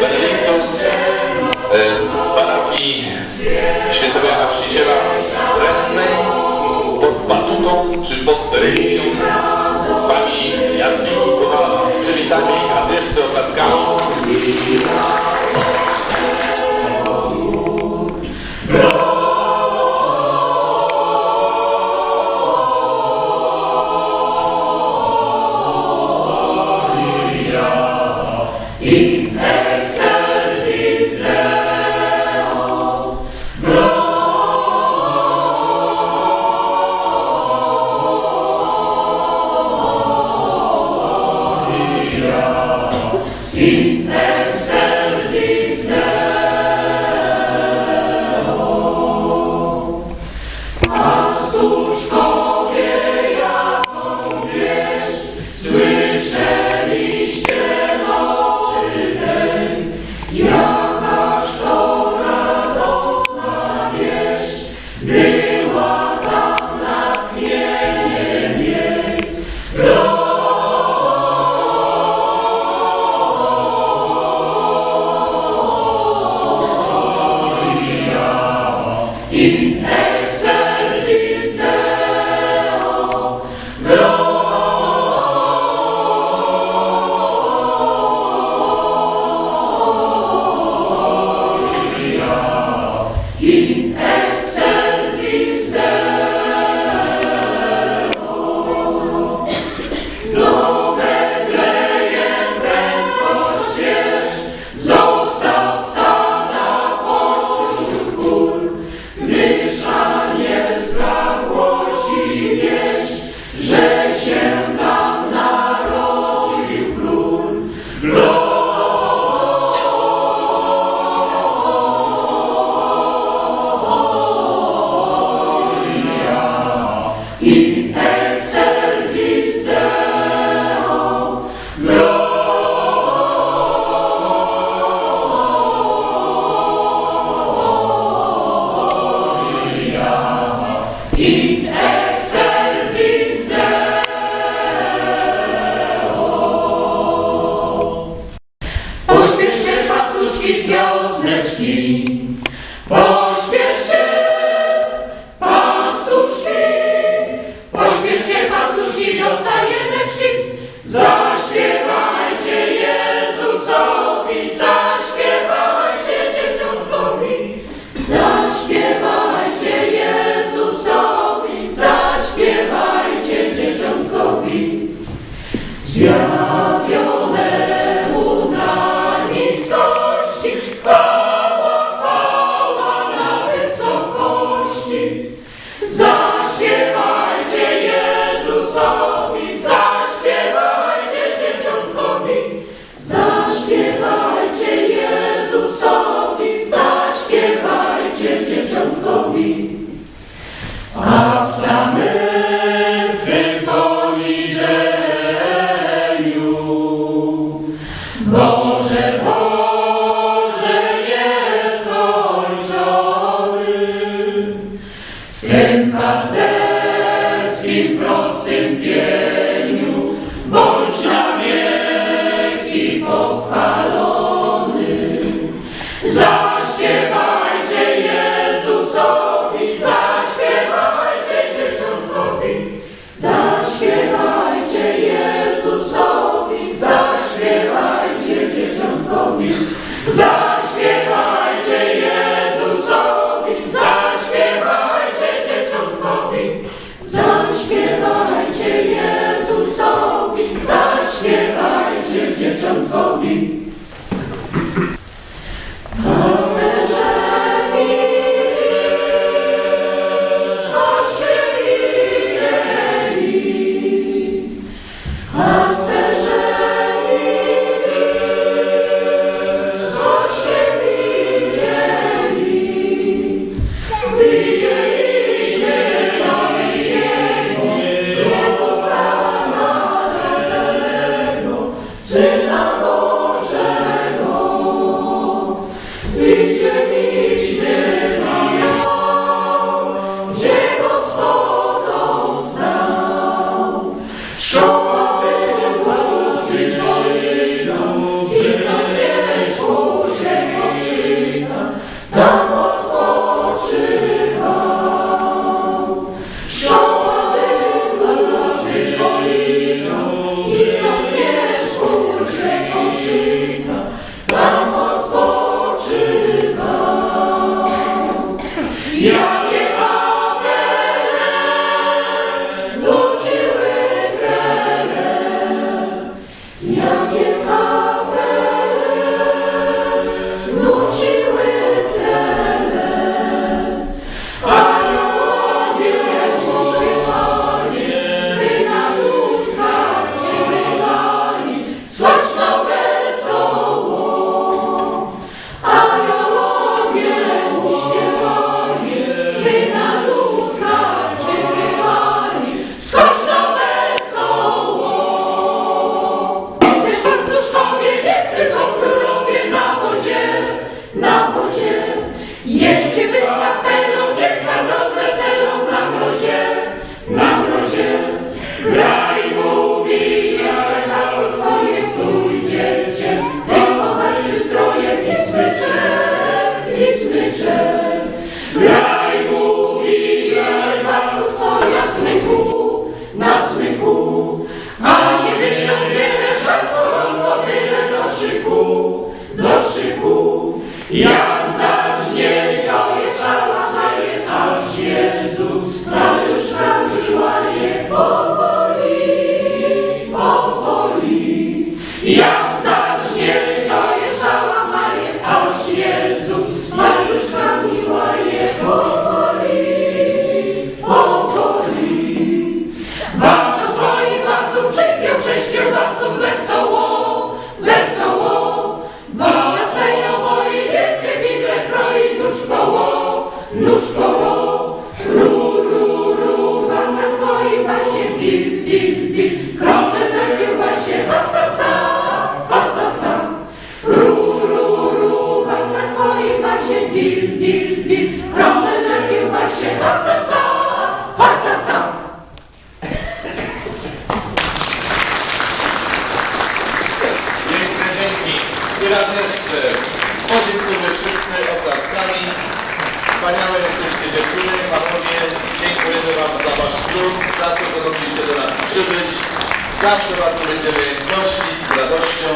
Benediktus e, z parafii świętego Jana Chrzciciela Rennej pod batutą czy pod religią pani Jadwigi Kowala. Przywitamy ich raz jeszcze oklaskami. in excelsis in Dios in prostem soul. Wspaniałe jesteście dziewczyny, panowie. Dziękujemy wam za wasz trud, za to, że mogliście do nas przybyć. Zawsze was będziemy gościć z radością.